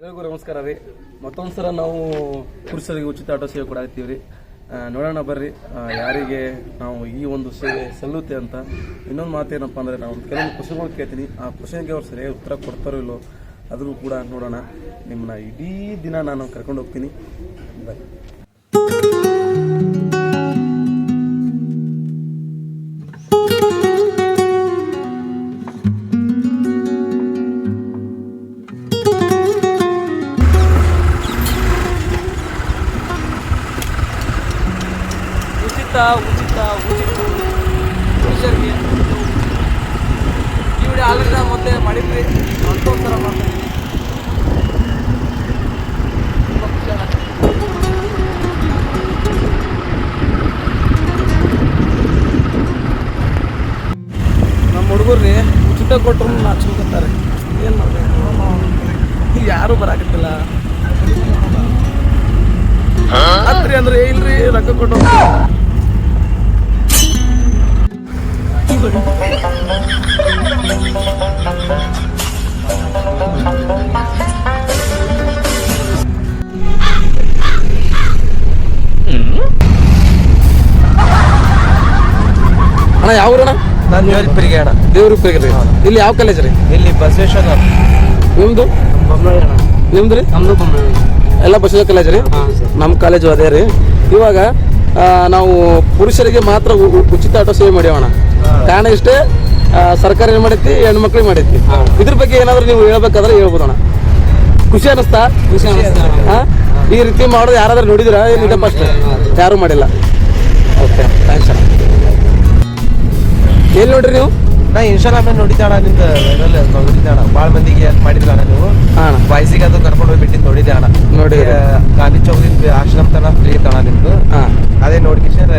ಎಲ್ಲರಿಗೂ ನಮಸ್ಕಾರ ರೀ ಮತ್ತೊಂದು ಸಲ ನಾವು ಪುರುಷರಿಗೆ ಉಚಿತ ಆಟೋ ಸೇವೆ ಕೊಡಾಕತ್ತೀವಿ ರೀ ನೋಡೋಣ ಬರ್ರಿ. ಯಾರಿಗೆ ನಾವು ಈ ಒಂದು ಸೇವೆ ಸಲ್ಲುತ್ತೆ ಅಂತ. ಇನ್ನೊಂದು ಮಾತೇನಪ್ಪ ಅಂದರೆ ನಾವು ಕೆಲವೊಂದು ಕ್ವಶನ್ಗಳು ಕೇಳ್ತೀನಿ. ಆ ಕ್ವಶನ್ಗೆ ಅವ್ರು ಸರಿಯಾಗಿ ಉತ್ತರ ಕೊಡ್ತಾರೋ ಇಲ್ಲೋ ಅದನ್ನು ಕೂಡ ನೋಡೋಣ. ನಿಮ್ಮನ್ನ ಇಡೀ ದಿನ ನಾನು ಕರ್ಕೊಂಡು ಹೋಗ್ತೀನಿ. ಬಾಯ್ ಉಚಿತ ಉಚಿತ ಮನುಷ್ಯರಿಗೆ ಪುರುಷರಿಗೆ. ಈ ವಿಡಿಯೋ ಆಲ್ರೆಡಿ ನಾನು ಮೊದಲೇ ಮಾಡಿದ್ವಿ ಥರ ಮಾಡ್ತೀನಿ. ನಮ್ಮ ಹುಡುಗರ್ರಿ ಉಚಿತ ಕೊಟ್ಟರು ನಾಚ್ಕೊಂತಾರೆ ಏನು ಮಾಡಬೇಕು? ಯಾರು ಬರಾಕತ್ತಿಲ್ಲ. ಅತ್ರಿ ಅಂದ್ರೆ ಇಲ್ರಿ ರೊಕ್ಕ ಕೊಟ್ಟು ಅಣ್ಣ ಯಾವ ಊರಣ ನಾನು ಪಿರಿಗೆ ಅಣ್ಣ. ದೇವ್ರಪ್ಪಗೆ ರೀ ಇಲ್ಲಿ ಯಾವ ಕಾಲೇಜ್ ರೀ? ಇಲ್ಲಿ ಬಸವೇಶ್ವರ ನಿಮ್ದು? ನಿಮ್ದು ರೀ? ನಮ್ದು ಎಲ್ಲ ಬಸವ ಕಾಲೇಜ್ ರೀ? ನಮ್ಮ ಕಾಲೇಜು ಅದೇ ರೀ. ಇವಾಗ ನಾವು ಪುರುಷರಿಗೆ ಮಾತ್ರ ಉಚಿತ ಆಟೋ ಸೇವೆ ಮಾಡ್ಯಾವಣ ಕಾರಣ ಇಷ್ಟೇ ಸರ್ಕಾರ ಏನ್ ಮಾಡೈತಿ ಹೆಣ್ಮಕ್ಳಿಗೆ ಮಾಡೈತಿ. ಇದ್ರ ಬಗ್ಗೆ ಏನಾದ್ರು ನೀವು ಹೇಳ್ಬೇಕಾದ್ರೆ ಹೇಳ್ಬೋದಣ್ಣ. ಖುಷಿ ಅನಿಸ್ತಾ? ಖುಷಿ ಅನಿಸ್ತಾ? ಈ ರೀತಿ ಮಾಡೋದು ಯಾರಾದ್ರೂ ನೋಡಿದ್ರ? ಏನಿದೆ ಫಸ್ಟ್ ಯಾರು ಮಾಡಿಲ್ಲ. ಓಕೆ ಥ್ಯಾಂಕ್ಸ್ ಅಣ್ಣ. ಎಲ್ಲಿ ನೋಡ್ರಿ ನೀವು? ನಾ ಇನ್ಸ್ಟಾಗ್ರಾಮ್ ನೋಡಿದ್ದೆ ಅಣ್ಣ ನಿಮ್ದು ನೋಡಿದ್ದೆ ಅಣ್ಣ ಭಾಳ ಮಂದಿಗೆ help ಮಾಡಿದ್ರಿ ಅಣ್ಣ. ನೀವು ಬಾಯ್ಸಿಗೆ ಅದು ಕರ್ಕೊಂಡು ಹೋಗಿ ಬಿಟ್ಟಿದ್ದು ನೋಡಿದ್ದೆ ಅಣ್ಣ ನೋಡಿ ಗಾಂಧಿ ಚೌಕದಿಂದ ಆಶ್ರಮ ತನ ಫ್ರೀ ಇತ್ತಣ್ಣ ನಿಮ್ದು. ಅದೇ ನೋಡ್ಕಿಶನ್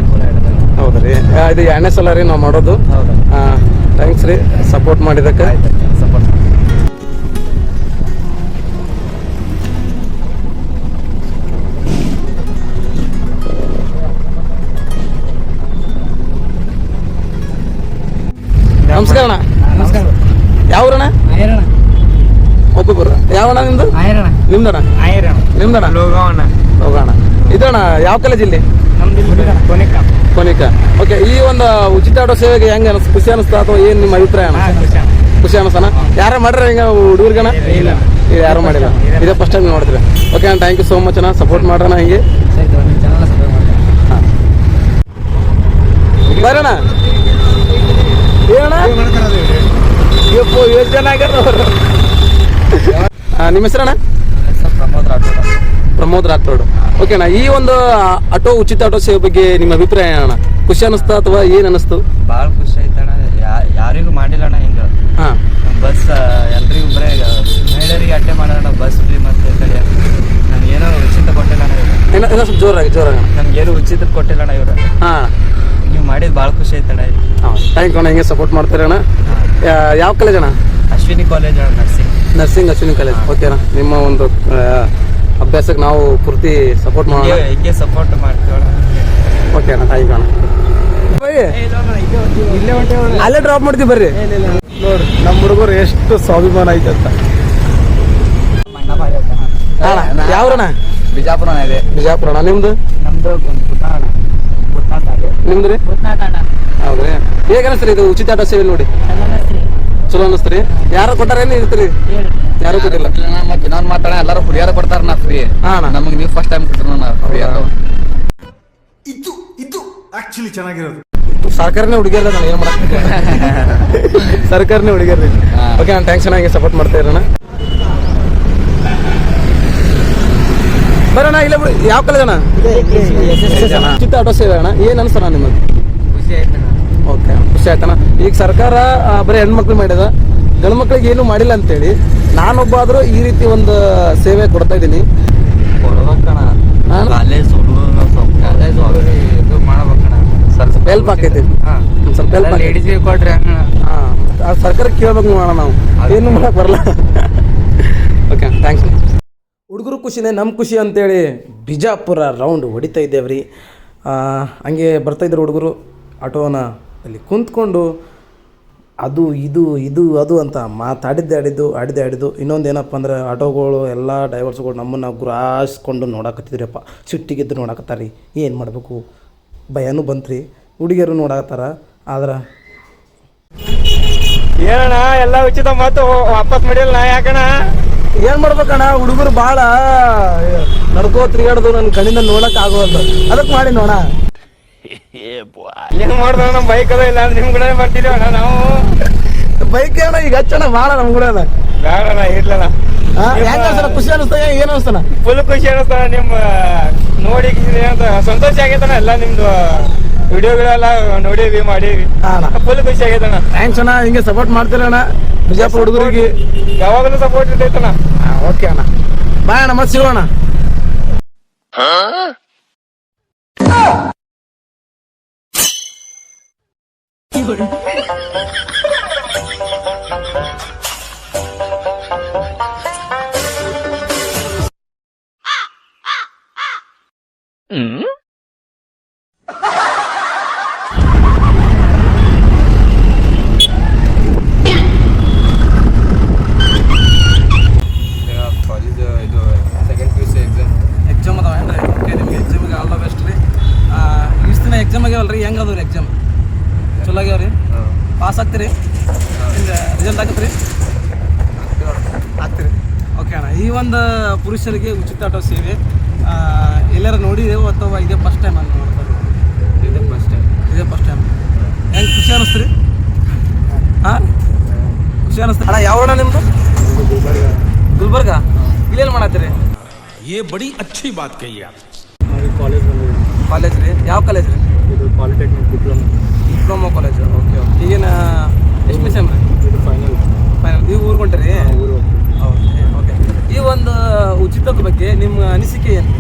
ಹೌದ್ರಿ ಆ, ಇದು ಎರಡನೇ ಸಲ ರೀ ನಾವು ಮಾಡೋದು. ಹೌದಾ. ಥ್ಯಾಂಕ್ಸ್ ರೀ. ಸಪೋರ್ಟ್ ಮಾಡಿದಕ್ಕೆ ಸಪೋರ್ಟ್ ನಮಸ್ಕಾರ ಅಣ್ಣ. ನಮಸ್ಕಾರ. ಯಾವ್ರಣ್ಣ? ಆಯರಣ ಒಬ್ಬೊಬ್ಬರು ಯಾವಣ್ಣ ನಿಮ್ದು? ಆಯರಣ ನಿಮ್ದಣ್ಣ? ಆಯರಣ ನಿಮ್ದಣ್ಣ? ಲೋಗವಣ್ಣ. ಹೋಗೋಣ ಇದಣ್ಣ ಯಾವ ಕಾಲೇಜ್ ಇಲ್ಲಿ? ಕೊನೆಕ. ಕೊನಿಕ. ಓಕೆ ಈ ಒಂದು ಉಚಿತ ಆಡೋ ಸೇವೆಗೆ ಹೆಂಗ ಅನಿಸ್ ಖುಷಿ ಅನಿಸ್ತಾ ಅಥವಾ ಏನ್ ನಿಮ್ಮ ಅಭಿಪ್ರಾಯ ಅಣ್ಣ? ಖುಷಿ ಅನಿಸ್ತಾನ? ಯಾರ ಮಾಡ್ರ ಹಿಂಗ ಹುಡುಗರ್ಗಣ? ಇಲ್ಲ. ಯಾರು ಮಾಡಿಲ್ಲ. ಇದೇ ಫಸ್ಟ್ ಟೈಮ್ ನೋಡಿದ್ರೆ. ಓಕೆ ಅಣ್ಣ ಥ್ಯಾಂಕ್ ಯು ಸೋ ಮಚ್ ಅಣ್ಣ. ಸಪೋರ್ಟ್ ಮಾಡ್ರಣ ಹಿಂಗೆ. ಬರೋಣ ಏನಣ್ಣ? ಎಷ್ಟು ಜನ ಆಗ್ಯಾರ ನಿಮ್ಮ ಹೆಸರಣ್ಣ? ಪ್ರಮೋದ್ ರಾಥೋಡ್. ಓಕೆ ಅಣ್ಣ ಈ ಒಂದು ಆಟೋ ಉಚಿತ ಆಟೋ ಸೇವೆ ಬಗ್ಗೆ ನಿಮ್ಮ ಅಭಿಪ್ರಾಯ ಅಣ್ಣ? ಖುಷಿ ಅನಿಸ್ತಾ ಅಥವಾ ಏನ್ ಅನಿಸ್ತು? ಭಾಳ ಖುಷಿ ಆಯ್ತಣ್ಣ ಯಾರಿಗೂ ಮಾಡಿಲ್ಲ ಅಣ್ಣ ಹಿಂಗ. ಹಾ. ಬಸ್ ಎಲ್ರಿಗೂ ಬರೇ ಮಹಿಳೆಯರಿಗೆ ಅಟ್ಟೆ ಮಾಡೋಣ ಬಸ್ ಫ್ರೀ ಮತ್ತೆ ಕಡೆ. ಏನೋ ಉಚಿತ ಕೊಟ್ಟಿಲ್ಲ ಅಣ್ಣ ಸ್ವಲ್ಪ ಜೋರಾಗಿ ಜೋರಾಗಿ ನಮ್ಗೇನು ಉಚಿತ ಕೊಟ್ಟಿಲ್ಲ ಅಣ್ಣ ಇವ್ರು. ಹಾ. ನೀವು ಮಾಡಿದ್ ಭಾಳ ಖುಷಿ ಆಯ್ತಣ್ಣ ಥ್ಯಾಂಕ್ ಯು ಅಣ್ಣ ಹಿಂಗೆ ಸಪೋರ್ಟ್ ಮಾಡ್ತಾರೆ ಅಣ್ಣ. ಯಾವ ಕಾಲೇಜ್ ಅಣ್ಣ? ಅಶ್ವಿನಿ ಕಾಲೇಜ್ ಅಣ್ಣ nursing nursing Ashwini college okay ಅಣ್ಣ. ನಿಮ್ಮ ಒಂದು ಅಭ್ಯಾಸಕ್ಕೆ ನಾವು ಪೂರ್ತಿ ಸಪೋರ್ಟ್ ಮಾಡೋಣ. ಹಿಂಗೆ ಸಪೋರ್ಟ್ ಓಕೆ ಅಣ್ಣ ಥ್ಯಾಂಕ್ ಯು ಅಣ್ಣ. ಇಲ್ಲೇ ಅಲ್ಲೇ ಡ್ರಾಪ್ ಮಾಡ್ತೀವಿ ಬರ್ರಿ. ನೋಡ್ರಿ ನಮ್ಮ ಹುಡುಗರು ಎಷ್ಟು ಸ್ವಾಭಿಮಾನ ಐತೆ ಅಂತ. ಅಣ್ಣ. ಯಾವ್ರಣ್ಣ ಬಿಜಾಪುರ ಇದೆ. ಬಿಜಾಪುರ ಅಣ್ಣ ನಿಮ್ದು? ನಮ್ದು ರೀ? ಹೌದ್ರಿ. ಹೇಗೆ ಇದು ಉಚಿತ ಆಟ ಸೇವೆ ನೋಡಿ? ಚಲೋ ಅನಿಸ್ತ್ರಿ ಯಾರು ಕೊಟ್ಟಾರ ಏನು ಇರ್ತೀರಿ? ಯಾರು ಕೊಟ್ಟಿಲ್ಲ? ಮತ್ತೆ ಇನ್ನೊಂದು ಮಾತಾಡ ಎಲ್ಲರೂ ಹುಡಿಯಾರ ಕೊಡ್ತಾರ ನಾ ಫ್ರೀ ನಮಗೆ ನೀವು ಫಸ್ಟ್ ಟೈಮ್ ಕೊಡ್ತಾರ ನಾ ಫ್ರೀ ಇದು ಇದು ಆಕ್ಚುಲಿ ಚೆನ್ನಾಗಿರೋದು. ಸರ್ಕಾರನೇ ಹುಡುಗಿಯರ ನಾನು ಏನು ಮಾಡಕ್ಕೆ ಸರ್ಕಾರನೇ ಹುಡುಗಿಯರ್ ಓಕೆ ನಾನು ಥ್ಯಾಂಕ್ಸ್ ಚೆನ್ನಾಗಿ ಸಪೋರ್ಟ್ ಮಾಡ್ತಾ ಇರೋಣ. ಬರೋಣ ಇಲ್ಲ ಬಿಡಿ ಯಾವ ಕಾಲೇಜ್ ಅಣ್ಣ? ಚಿತ್ತ ಆಟೋ ಸೇವೆ ಅಣ್ಣ. ಏನು ಅನ್ಸಣ ನಿಮಗೆ? ಖುಷಿ ಆಯ್ತಣ್ಣ. ಓಕೆ ಖುಷಿ ಆಯ್ತಾನ ಈಗ ಸರ್ಕಾರ ಬರೀ ಹೆಣ್ಮಕ್ಳು ಮಾಡಿದ ಗಂಡು ಮಕ್ಳಿಗೆ ಏನು ಮಾಡಿಲ್ಲ ಅಂತೇಳಿ ನಾನೊಬ್ಬ ಆದರೂ ಈ ರೀತಿ ಒಂದು ಸೇವೆ ಕೊಡ್ತಾ ಇದ್ದೀನಿ. ಕೊಡ್ಬೇಕಣ್ಣ. ಹಾ? ಕಾಲೇಜ್ ಹುಡುಗರು ಸ್ವಲ್ಪ ಕಾಲೇಜ್ ಹೋಗಿ ಇದು ಮಾಡ್ಬೇಕಣ್ಣ. ಸ್ವಲ್ಪ ಸ್ವಲ್ಪ Help ಆಕೈತಿ. ಸ್ವಲ್ಪ ಆಕೈತಿ. ಲೇಡೀಸ್ಗೆ ಕೊಟ್ರೆ ಆ ಸರ್ಕಾರಕ್ಕೆ ಕೇಳ್ಬೇಕು ಮಾಡೋಣ ನಾವು. ಏನು ಮಾಡಕ್ ಬರಲ್ಲ. ಓಕೆ ಥ್ಯಾಂಕ್ಸ್ ಹುಡುಗರು ಖುಷಿನೇ ನಮ್ಮ ಖುಷಿ ಅಂತೇಳಿ ಬಿಜಾಪುರ ರೌಂಡ್ ಹೊಡಿತಾ ಇದ್ದೇವ್ರಿ. ಆ, ಹಂಗೆ ಬರ್ತಾ ಇದ್ರು ಹುಡುಗರು ಆಟೋನ ಅಲ್ಲಿ ಕುಂತ್ಕೊಂಡು ಅದು ಇದು ಇದು ಅದು ಅಂತ ಮಾತಾಡಿದ್ದೆ ಆಡಿದ್ದು ಆಡಿದ್ದೆ ಆಡಿದ್ದು ಇನ್ನೊಂದು ಏನಪ್ಪ ಅಂದ್ರೆ ಆಟೋಗಳು ಎಲ್ಲ ಡೈವರ್ಸ್ಗಳು ನಮ್ಮನ್ನು ಗುರಾಯಿಸ್ಕೊಂಡು ನೋಡಕತ್ತಿದ್ರಪ್ಪ. ಸಿಟ್ಟಿಗೆದ್ದು ನೋಡಕತ್ತಾರೆ ರೀ ಏನು ಮಾಡಬೇಕು? ಭಯನೂ ಬಂತ್ರಿ. ಹುಡುಗಿಯರು ನೋಡಕತ್ತಾರ. ಆದ್ರೆ ಏನಣ್ಣ ಎಲ್ಲ ಉಚಿತ ಮಾತು ವಾಪಸ್ ಮಾಡಿಲ್ಲ ಯಾಕಣ್ಣ? ಏನು ಮಾಡ್ಬೇಕಣ್ಣ? ಹುಡುಗರು ಭಾಳ ನಡ್ಕೋ ತಿರುಗಾಡ್ದು ನನ್ನ ಕಣ್ಣಿಂದ ನೋಡೋಕೆ ಆಗೋದು ಅದಕ್ಕೆ ಮಾಡಿ ನೋಡ ಏನ್ ಮಾಡ್ದ ನಮ್ ಬೈಕ್ ಅದ ಇಲ್ಲ ನಿಮ್ ಕೂಡ ಬರ್ತಿದ್ದೀವಿ ಅಣ್ಣ ನಾವು? ಬೈಕ್ ಅಣ್ಣ ಈಗ ಹಚ್ಚಣ ಬಾಳ ನಮ್ ಕೂಡ ಬೇಡಣ್ಣ ಇರ್ಲಣ್ಣ. ಹೆಂಗ ಅನ್ಸಣ ಖುಷಿ ಅನಿಸ್ತಾ ಏನ್ ಅನಿಸ್ತಾನ ಫುಲ್ ಖುಷಿ ಅನಿಸ್ತಾನ ನಿಮ್ ನೋಡಿ ಅಂತ ಸಂತೋಷ ಆಗೈತಣ್ಣ ಎಲ್ಲ ನಿಮ್ದು ವಿಡಿಯೋಗಳೆಲ್ಲ ನೋಡೀವಿ ಮಾಡೀವಿ. ಅಣ್ಣ. ಫುಲ್ ಖುಷಿ ಆಗೈತಣ್ಣ. ಥ್ಯಾಂಕ್ಸ್ ಅಣ್ಣ ಹಿಂಗೆ ಸಪೋರ್ಟ್ ಮಾಡ್ತೀರಣ್ಣ ಬಿಜಾಪುರ ಹುಡುಗರಿಗೆ. ಯಾವಾಗಲೂ ಸಪೋರ್ಟ್ ಇರ್ತೈತಣ್ಣ. ಓಕೆ ಅಣ್ಣ. ಬಾಯ್ ಅಣ್ಣ ಮತ್ತೆ ಸಿಗೋಣ. ಕಾಲೇಜ್ ಪಾಸ್ ಆಗ್ತೀರಿ ಹಿಂಗೆ ರಿಸಲ್ಟ್ ಆಗತ್ತೆ ರೀ ಆಗ್ತೀರಿ ಓಕೆ ಅಣ್ಣ ಈ ಒಂದು ಪುರುಷರಿಗೆ ಉಚಿತ ಆಟೋ ಸೇವೆ ಆ, ಎಲ್ಲಾರು ನೋಡಿದೇವು ಅಥವಾ ಇದೇ ಫಸ್ಟ್ ಟೈಮ್ ಅಂತ ನೋಡ್ತಾರೆ ಇದು ಫಸ್ಟ್ ಟೈಮ್ ಇದೇ ಫಸ್ಟ್ ಟೈಮ್ ಹೆಂಗೆ ಖುಷಿ ಅನ್ನಿಸ್ತು ರೀ ಹಾಂ ಖುಷಿ ಅನ್ನಿಸ್ತು ಅಣ್ಣ ಯಾವ ಅಣ್ಣ ನಿಮ್ಮದು ಗುಲ್ಬರ್ಗ ಇಲ್ಲೇನು ಮಾಡತ್ತೀರಿ ये बड़ी अच्छी बात कही आप ಕಾಲೇಜ್ ಬಂದಿದ್ದೀವಿ ಕಾಲೇಜ್ ರೀ ಯಾವ ಕಾಲೇಜ್ ರೀ ಇದು polytechnic diploma diploma college okay okay ಈಗೇನು ಬಗ್ಗೆ ನಿಮ್ಮ ಅನಿಸಿಕೆ ಏನು?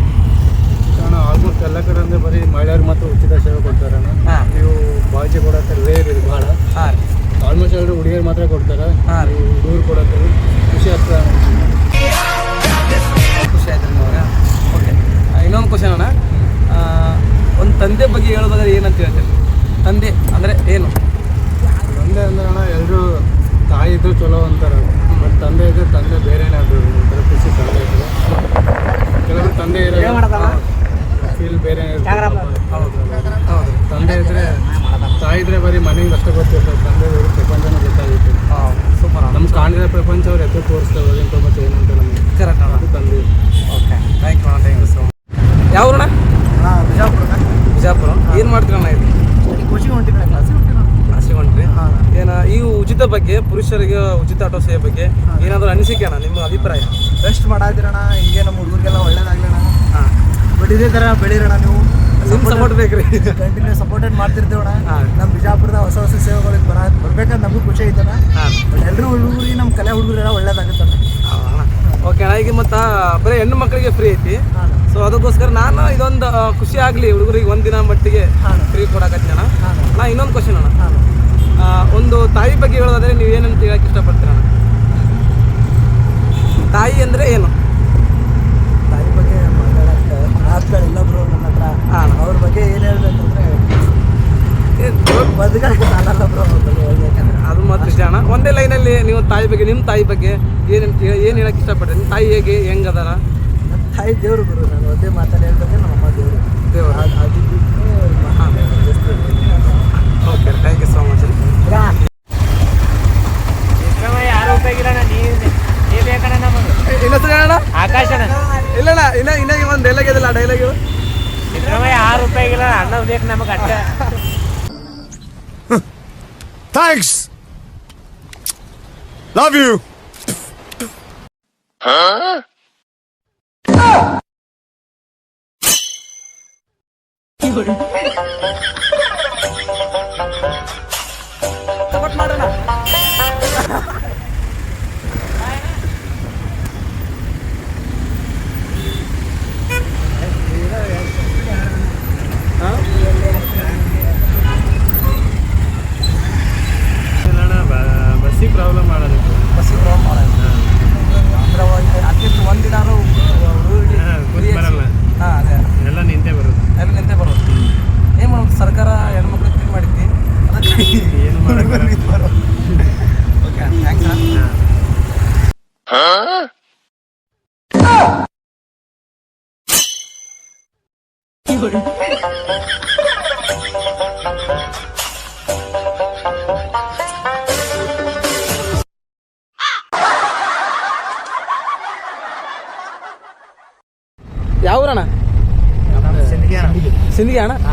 ಅಣ್ಣ ಆಲ್ಮೋಸ್ಟ್ ಎಲ್ಲ ಕಡೆ ಅಂದ್ರೆ ಬರೀ ಮಹಿಳೆಯರು ಮಾತ್ರ ಉಚಿತ ಸೇವೆ ಕೊಡ್ತಾರೆ ಅಣ್ಣ. ಹಾಂ. ನೀವು ಬಾಜಿ ಕೊಡತ್ತಾರೆ ರೇರ್ ಇದು ಭಾಳ ಹಾಂ ಆಲ್ಮೋಸ್ಟ್ ಎಲ್ಲರೂ ಹುಡುಗಿಯರು ಮಾತ್ರ ಕೊಡ್ತಾರೆ. ಹಾಂ ಹುಡುಗರು ಕೊಡತ್ತಾರೆ ಖುಷಿ ಆಗ್ತದೆ ಖುಷಿ ಆಯ್ತು ನಿಮಗೆ. ಓಕೆ ಇನ್ನೊಂದು ಕ್ವಶನ್ ಅಣ್ಣ. ಒಂದು ತಂದೆ ಬಗ್ಗೆ ಹೇಳೋದಾದ್ರೆ ಏನಂತ ಹೇಳ್ತೇನೆ ತಂದೆ ಅಂದರೆ ಏನು ತಂದೆ ಅಂದ್ರೆ ಅಣ್ಣ ಎಲ್ಲರೂ ತಾಯಿ ಇದ್ರು ಚಲೋ ಅಂತಾರೆ ಬಟ್ ತಂದೆ ಇದ್ರೆ ತಂದೆ ಬೇರೆನೇ ಆಗ್ಬೋದು ಒಂಥರ ಖುಷಿ ತಂದೆ ಇದ್ರೆ ಕೆಲವರು ತಂದೆ ಇರೋ ಫೀಲ್ ಬೇರೆ ಹೌದು ಹೌದು ತಂದೆ ಇದ್ರೆ ತಾಯಿ ಇದ್ರೆ ಬರೀ ಮನೆಗೆ ಅಷ್ಟೇ ಗೊತ್ತಿರ್ತದೆ ತಂದೆ ಇದ್ರೆ ಪ್ರಪಂಚನ ಗೊತ್ತಾಗುತ್ತೆ ಹಾಂ ಸೂಪರ್ ಅಣ್ಣ ನಮ್ಗೆ ಕಾಣಿರೋ ಪ್ರಪಂಚ ಅವ್ರು ಎದ್ದು ತೋರಿಸ್ತೇವೆ ಅದೇನು ಪ್ರಪಂಚ ಏನಂತ ನಮಗೆ ಕರೆಕ್ಟ್ ಅಣ್ಣ ಅದು ತಂದೆ ಓಕೆ ಥ್ಯಾಂಕ್ ಯು ಅಣ್ಣ ಥ್ಯಾಂಕ್ ಯು ಸೊ ಮಚ್ ಯಾವ ಅಣ್ಣ ಬಿಜಾಪುರ ಏನು ಮಾಡ್ತೀರಣ್ಣ ಇದು ಕೋಚಿಂಗ್ ಹೊಂಟಿದ್ರೆ ಕ್ಲಾಸಿಗೆ ಹೊಂಟಿನ ಕ್ಲಾಸಿಗೆ ಹೊಂಟ್ರಿ ಏನ ಈ ಉಚಿತ ಬಗ್ಗೆ ಪುರುಷರಿಗೆ ಉಚಿತ ಆಟೋ ಸೇವೆ ಬಗ್ಗೆ ಏನಾದರೂ ಅನಿಸಿಕೆ ಅಣ್ಣ ನಿಮ್ಮ ಅಭಿಪ್ರಾಯ? ಬೆಸ್ಟ್ ಮಾಡಾದಿರಣ ಹಿಂಗೆ ನಮ್ಮ ಹುಡುಗರಿಗೆಲ್ಲ ಒಳ್ಳೇದಾಗ್ಲಣ ಹಾಂ. ಬಟ್ ಇದೇ ಥರ ಬೆಳೀರಣ ನೀವು. ನಿಮ್ಗೆ ಸಪೋರ್ಟ್ ಬೇಕ್ರಿ. ಕಂಟಿನ್ಯೂ ಸಪೋರ್ಟೆಡ್ ಮಾಡ್ತಿರ್ತೇವಣ. ನಮ್ಮ ಬಿಜಾಪುರದ ಹೊಸ ಹೊಸ ಸೇವೆಗಳಿಗೆ ಬರ ಬರ್ಬೇಕಂತ ನಮಗೂ ಖುಷಿ ಐತಣ ಬಟ್ ಎಲ್ಲರೂ ಹುಡುಗರಿಗೆ ನಮ್ಮ ಕಲೆ ಹುಡುಗರೆಲ್ಲ ಒಳ್ಳೇದಾಗುತ್ತಣ್ಣ ಓಕೆ ಅಣ್ಣ. ಈಗ ಮತ್ತು ಬರೀ ಹೆಣ್ಣು ಮಕ್ಕಳಿಗೆ ಫ್ರೀ ಐತಿ. ಸೊ ಅದಕ್ಕೋಸ್ಕರ ನಾನು ಇದೊಂದು ಖುಷಿ ಆಗಲಿ ಹುಡುಗರಿಗೆ ಒಂದಿನ ಮಟ್ಟಿಗೆ. ಫ್ರೀ ಕೊಡಕತ್ತೀನಿ ಅಣ್ಣ. ನಾ ಇನ್ನೊಂದು ಕ್ವಶನ್ ಅಣ್ಣ. ಒಂದು ತಾಯಿ ಬಗ್ಗೆ ಹೇಳೋದಾದರೆ ನೀವು ಏನಂತ ಹೇಳಕ್ಕೆ ಇಷ್ಟಪಡ್ತೀರ? ತಾಯಿ ಅಂದರೆ ಏನು? ತಾಯಿ ಬಗ್ಗೆ ಮಾತಾಡೋಕ್ಕೆ ನನ್ನ ಹತ್ರ ಹಾಂ. ಅವ್ರ ಬಗ್ಗೆ ಏನು ಹೇಳ್ಬೇಕಂದ್ರೆ ಏನ್- ಬದುಕಕ್ಕೆ ಸಾಲಲ್ಲ ಬ್ರೋ ಹೇಳ್ಬೇಕಂದ್ರೆ. ಅದು ಮಾತ್ರ ಜಾಣ ಒಂದೇ ಲೈನಲ್ಲಿ ನೀವು ತಾಯಿ ಬಗ್ಗೆ ನಿಮ್ಮ ತಾಯಿ ಬಗ್ಗೆ ಏನು ಏನು ಹೇಳಕ್ಕೆ ಇಷ್ಟಪಡ್ತೀರಿ? ನಿಮ್ಮ ತಾಯಿ ಹೇಗೆ ಹೆಂಗದಾರ? ತಾಯಿ ದೇವ್ರು ಗುರು ನಾನು ಒಂದೇ ಮಾತಾಡಿ ಹೇಳ್ಬೇಕಂದ್ರೆ ನಮ್ಮ ಅಮ್ಮ ದೇವರು. ದೇವರು. ಅದು ಅದು ಬಿಟ್ಟು ಹಾಂ. just okay thank you so much ಯಾರು ಉಪಯೋಗಿಲ್ಲ ನೀವು ನೀವು ಬೇಕಣ್ಣ ನಮಗೆ ಇನ್ನೊಂದ್ಸರಿ ಅಣ್ಣ ಆಕಾಶನ ಇಲ್ಲಣ್ಣ ಇನ್ನ ಇನ್ನ ಒಂದು ಡೈಲಾಗ್ ಇದಲ್ಲ ಡೈಲಾಗ್ ಸಿದ್ದರಾಮಯ್ಯ ಆರು ರೂಪಾಯಿಗಿಲ್ಲ ಅನ್ನ ಬೇಕು ನಮಗೆ ಅಷ್ಟೇ ಥ್ಯಾಂಕ್ಸ್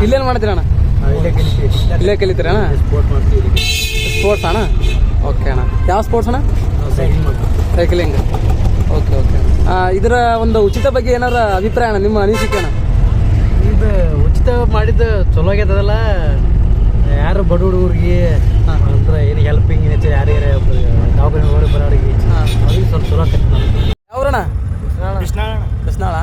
ಇಲ್ಲೇನು ಮಾಡ್ತೀರ ಅಣ್ಣ? ಇಲ್ಲೇ ಕಲಿತೀರ ಅಣ್ಣ? ಸ್ಪೋರ್ಟ್ಸ್ ಅಣ್ಣ? ಓಕೆ ಅಣ್ಣ. ಯಾವ ಸ್ಪೋರ್ಟ್ಸ್ ಅಣ್ಣ? ಸೈಕ್ಲಿಂಗ್ ಓಕೆ ಓಕೆ ಇದರ ಒಂದು ಉಚಿತ ಬಗ್ಗೆ ಏನಾರ ಅಭಿಪ್ರಾಯ ಅಣ್ಣ ನಿಮ್ಮ ಅನಿಸಿಕೆ ಅಣ್ಣ? ಇದು ಉಚಿತ ಮಾಡಿದ್ದು ಚಲೋ ಆಗ್ಯದಲ್ಲ ಯಾರು ಬಡ ಹುಡುಗರಿಗೆ ಅಂದ್ರೆ ಏನು ಹೆಲ್ಪಿಂಗ್ ನೇಚರ್ ಯಾರ್ಯಾರ ದವಾಖಾನೆ ಹೋಗಿ ಬರೋರಿಗೆ ಅವ್ರಿಗೆ ಸ್ವಲ್ಪ ಚಲೋ ಆಕೈತಿ ನಮ್ಗೆ. ಯಾವ್ರಣ್ಣ? ಕೃಷ್ಣ ಕೃಷ್ಣಾಳ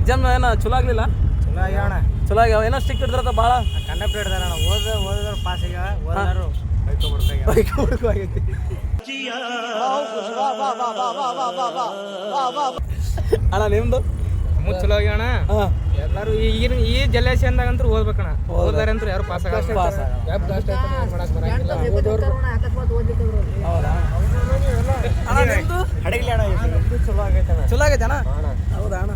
ಎಕ್ಸಾಮ್ ಏನೋ ಚಲೋ ಆಗಲಿಲ್ಲ? ಚಲೋ ಆಗ್ಯಾವಣ ಚಲೋ ಆಗ್ಯಾವ ಏನೋ ಸ್ಟಿಕ್ ಹಿಡಿದ್ರತ ಭಾಳ ಕಂಡಕ್ಟರ್ ಹಿಡ್ದಾರ ಓದ ಓದಿದ್ರು. ಪಾಸ್ ಆಗ್ಯಾವ ಓದಾರು ಅಣ್ಣ ನಿಮ್ದು? ನಮಗ್ ಚಲೋ ಹಾಂ. ಎಲ್ಲಾರು ಈಗಿನ ಈ ಜಲಾಶಯದಾಗ ಅಂತೂ ಓದ್ಬೇಕಣ ಓದಾರೆ ಅಂತೂ ಯಾರು ಪಾಸ್ ಆಗಲ್ಲ ಪಾಸ್ ಅಣ್ಣ ನಿಮ್ದು? ಚಲೋ ಆಗೈತೆ ಚಲೋ ಆಗೈತೆ ಅಣ್ಣ? ಹೌದಾ ಅಣ್ಣ?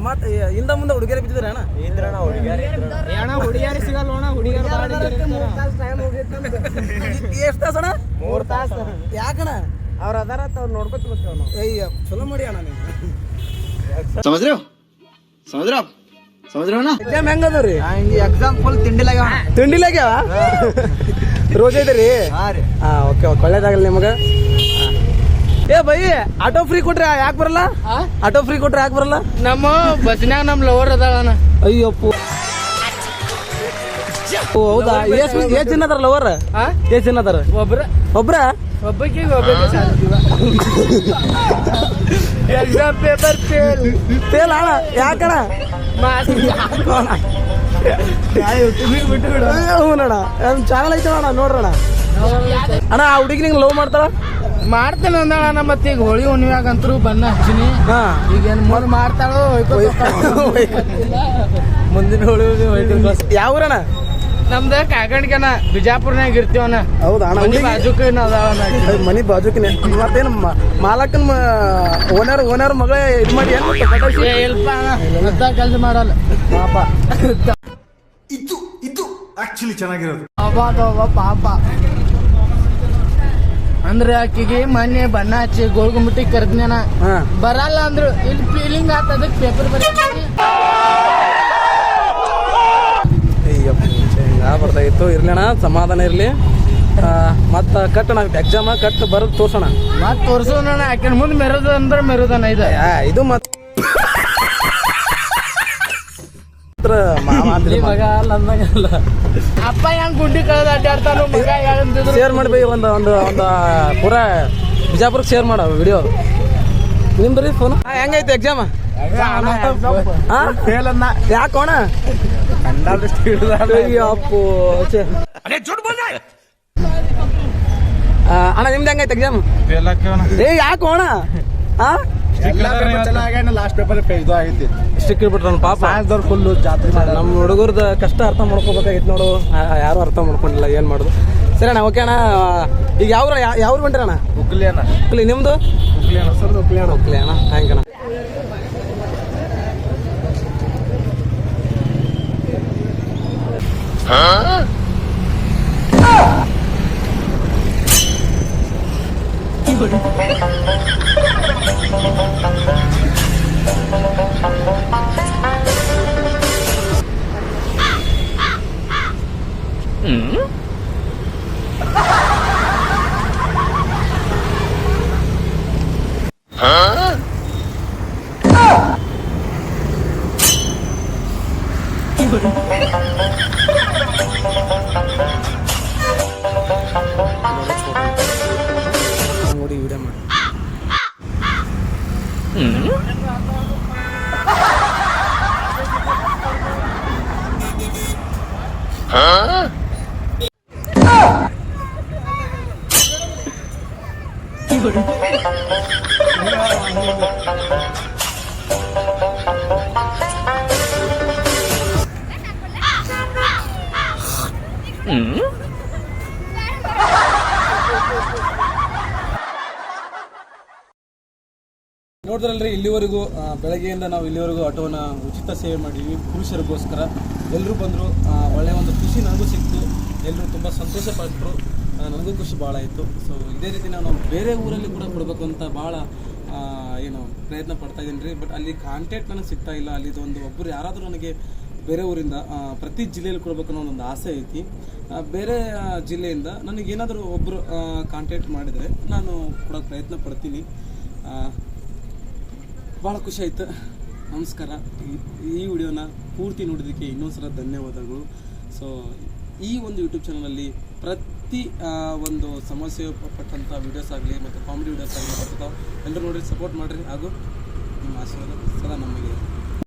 ಮತ್ತೆ ಮುಂದೆ ಹುಡುಗಿಯರು ಬಿದ್ದಿದ್ರೆ ಅಣ್ಣ? ಇದ್ರಣ ಹುಡುಗಿಯರು ಅಣ್ಣ ಹುಡುಗಿಯರು ಸಿಗಲ್ಲ ಅಣ್ಣ ಎಷ್ಟು ತಾಸು ಅಣ್ಣ? ಮೂರು ತಾಸು ಯಾಕಣ್ಣ? ಅವ್ರ ಅದಾರ ಅವ್ರು ನೋಡ್ಕೊತ ಬರ್ತೀವಿ ನಾವು ಅಯ್ಯ ಚಲೋ ಮಾಡಿ ಅಣ್ಣ ನೀವು. ಸಮಜ್ರಿ ಸಮಜ್ರ ಸಮಜ್ರವಣ್ಣ ಎಕ್ಸಾಮ್ ಹೆಂಗದವ್ರಿ ತಿಂಡಿಲಾಗ್ಯಾವ. ರೋಜ ಇದ್ರಿ? ಹಾಂ ರೀ. ಹಾಂ ಓಕೆ ಓಕೆ. ಒಳ್ಳೇದಾಗಲ್ಲ ನಿಮಗೆ. ಏ ಬೈ ಆಟೋ ಫ್ರೀ ಕೊಟ್ರೆ ಯಾಕೆ ಬರಲ್ಲ? ಆಟೋ ಫ್ರೀ ಕೊಟ್ರೆ ಯಾಕೆ ಬರಲ್ಲ? ನಮ್ಮ ಬಸ್ನ್ಯಾಗ ನಮ್ಮ ಲವರ್ ಅದಾಳಣ್ಣ ಅಯ್ಯಪ್ಪ. ಹೌದಾ? ಎಷ್ಟ್ ಎಷ್ಟ್ ಜನ ಅದಾರ ಲವರ್ ಎಷ್ಟ್ ಜನ ಅದಾರ? ಒಬ್ರ. ಒಬ್ರ? ಒಬ್ಬಕ್ಕೆ ಎಕ್ಸಾಮ್ ಪೇಪರ್ ಫೇಲ್ ಫೇಲ್ ಅಣ್ಣ? ಯಾಕಣ ಹ್ಞೂನಣ್ಣ ನಮ್ಮ ಚಾನಲ್ ಐತೆ ಅಣ್ಣ ನೋಡ್ರಣ ಅಣ್ಣ ಆ ಹುಡುಗಿ ನಿಂಗೆ ಲವ್ ಮಾಡ್ತಾಳ? ಮಾಡ್ತೇನೆ ಅಂದಾಳ ಮತ್ತೆ ಈಗ ಹೋಳಿ ಹುಣ್ಣಿಮ್ಯಾಗ ಅಂತೂ ಬಣ್ಣ ಹಚ್ಚಿನಿ. ಹಾ. ಈಗ ಏನ್ ಮುಂದ್ ಮಾಡ್ತಾಳೋ ಮುಂದಿನ ಹೋಳಿ ಯಾವ ಊರಣ್ಣ? ನಮ್ದ ಕಾಕಂಡ್ಕನ ಬಿಜಾಪುರ್ನಾಗ ಇರ್ತೀವನ ಹೌದಾ ಮನಿ ಬಾಜುಕ ಅದಾವಣ್ಣ ಅಯ್ಯ್, ಮನಿ ಬಾಜುಕಿನ. ಮತ್ತೇನು ಮಾಲಕನ್ ಓನರ್ ಓನರ್ ಮಗಳ ಇದು ಮಾಡಿ ಏನು ಏ ಇಲ್ಪ ಅಣ್ಣ. ಅಂತ ಕೆಲಸ ಮಾಡಲ್ಲ. ಪಾಪ. ಇದು ಇದು ಆಕ್ಚುಲಿ ಚೆನ್ನಾಗಿರೋದು. ಪಾಪ. ಅಂದ್ರೆ ಆಕಿಗೆ ಮೊನ್ನೆ ಬಣ್ಣ ಹಚ್ಚಿ ಗೋಳ್ಗುಂಬಿಟ್ಟಿ ಕರೆದ್ನೇನ ಹಾ. ಬರಲ್ಲ ಅಂದ್ರು. ಇಲ್ಲಿ ಫೀಲಿಂಗ್ ಆತ ಅದಕ್ಕೆ ಪೇಪರ್ ಬರೀತೀನಿ ಅಯ್ಯಪ್ಪ ಹಿಂಗ ಬರ್ತಾಯಿತ್ತು ಇರ್ಲಿ ಅಣ್ಣ ಸಮಾಧಾನ ಇರ್ಲಿ. ಮತ್ತು ಕಟ್ಟಣ ಎಕ್ಸಾಮ ಕಟ್ ಬರೆದು ತೋರ್ಸೋಣ. ಮತ್ ತೋರ್ಸೋಣ ಆಕಿನ ಮುಂದೆ ಮೆರೋದು ಅಂದ್ರೆ ಮೆರೋದನ ಇದೆ. ಇದು ಮತ್ ಮಾವ ಅಂದ್ರಿ ಮಗ. ಅಲ್ಲ ಅಂದಂಗಲ್ಲ. ಅಪ್ಪ ಹೆಂಗ್ ಗುಂಡಿ ಕಳೆದ ಅಡ್ಡಾಡ್ತಾನು ಮಗ ಹೇಳಂತಿದ್ರು ಶೇರ್ ಮಾಡ್ಬೇಕು ಒಂದು ಒಂದು ಒಂದು ಪೂರ ಬಿಜಾಪುರಕ್ಕೆ ಶೇರ್ ಮಾಡೋ ವಿಡಿಯೋ ನಿಮ್ದು ರೀ ಫೋನ್ ಹೆಂಗೈತೆ ಎಕ್ಸಾಮ್ ಯಾಕೋಣ ಅಣ್ಣ ನಿಮ್ದು ಹೆಂಗೈತೆ ಎಕ್ಸಾಮ್ ಏ ಯಾಕೋಣ ಹಾ? ಲಾಸ್ಟ್ ಪೇಪರ್ ಇದು ಆಗೈತಿ. ಸ್ಟಿಕ್ ಇಟ್ಬಿಟ್ರ ಪಾಪ. ಫುಲ್ ಜಾತ್ರೆ ನಮ್ಮ ಹುಡುಗರದ ಕಷ್ಟ ಅರ್ಥ ಮಾಡ್ಕೋಬೇಕಾಗಿತ್ತು ನೋಡು. ಯಾರು ಅರ್ಥ ಮಾಡ್ಕೊಂಡಿಲ್ಲ ಏನು ಮಾಡೋದು. ಸರಿ ಅಣ್ಣ ಓಕೆ ಅಣ್ಣ. ಈಗ ಯಾವ ಯಾವ ಹೊಂಟ್ರಿ ಅಣ್ಣ? ಹುಗ್ಲಿ ಅಣ್ಣ. ಹುಕ್ಲಿ ನಿಮ್ದು? ಹಾ ಅಣ್ಣ ಸರ್ ಹುಗ್ಲಿ ಅಣ್ಣ. ಹುಕ್ಲಿ ಅಣ್ಣ ಥ್ಯಾಂಕ್ ಅಣ್ಣ. 머리 유래만. 음? 어? ನೋಡಿದ್ರಲ್ರಿ, ಇಲ್ಲಿವರೆಗೂ ಬೆಳಗ್ಗೆಯಿಂದ ನಾವು ಇಲ್ಲಿವರೆಗೂ ಆಟೋನ ಉಚಿತ ಸೇವೆ ಮಾಡಿದ್ವಿ. ಪುರುಷರಿಗೋಸ್ಕರ ಎಲ್ಲರೂ ಬಂದರು. ಒಳ್ಳೆಯ ಒಂದು ಖುಷಿ ನನಗೂ ಸಿಕ್ತು. ಎಲ್ಲರೂ ತುಂಬ ಸಂತೋಷಪಟ್ಟರು ನನಗೂ ಖುಷಿ ಭಾಳ ಆಯಿತು. ಸೊ ಇದೇ ರೀತಿ ನಾನು ಬೇರೆ ಊರಲ್ಲಿ ಕೂಡ ಕೊಡಬೇಕು ಅಂತ ಭಾಳ ಏನು ಪ್ರಯತ್ನ ಪಡ್ತಾ ಇದ್ದೀನಿ ರೀ. ಬಟ್ ಅಲ್ಲಿ ಕಾಂಟ್ಯಾಕ್ಟ್ ನನಗೆ ಸಿಗ್ತಾ ಇಲ್ಲ. ಅಲ್ಲಿದೊಂದು ಒಬ್ಬರು ಯಾರಾದರೂ ನನಗೆ ಬೇರೆ ಊರಿಂದ ಪ್ರತಿ ಜಿಲ್ಲೆಯಲ್ಲಿ ಕೊಡಬೇಕು ಅನ್ನೋ ಒಂದು ಆಸೆ ಐತಿ. ಬೇರೆ ಜಿಲ್ಲೆಯಿಂದ ನನಗೇನಾದರೂ ಒಬ್ಬರು ಕಾಂಟ್ಯಾಕ್ಟ್ ಮಾಡಿದರೆ ನಾನು ಕೊಡೋಕೆ ಪ್ರಯತ್ನ ಪಡ್ತೀನಿ. ಭಾಳ ಖುಷಿ ಆಯ್ತು. ನಮಸ್ಕಾರ. ಈ- ವಿಡಿಯೋನ ಪೂರ್ತಿ ನೋಡಿದ್ದಕ್ಕೆ ಇನ್ನೊಂದ್ಸಲ ಧನ್ಯವಾದಗಳು. ಸೊ ಈ ಒಂದು ಯೂಟ್ಯೂಬ್ ಚಾನಲಲ್ಲಿ ಪ್ರತಿ ಒಂದು ಸಮಸ್ಯೆ ಪಟ್ಟಂಥ ವೀಡಿಯೋಸ್ ಆಗಲಿ ಮತ್ತು ಕಾಮಿಡಿ ವೀಡಿಯೋಸ್ ಆಗಲಿ ಬರ್ತಾವೆ ಎಲ್ಲರೂ ನೋಡಿ ಸಪೋರ್ಟ್ ಮಾಡಿರಿ. ಹಾಗೂ ನಿಮ್ಮ ಆಶೀರ್ವಾದ ಸದಾ ನಮಗೆ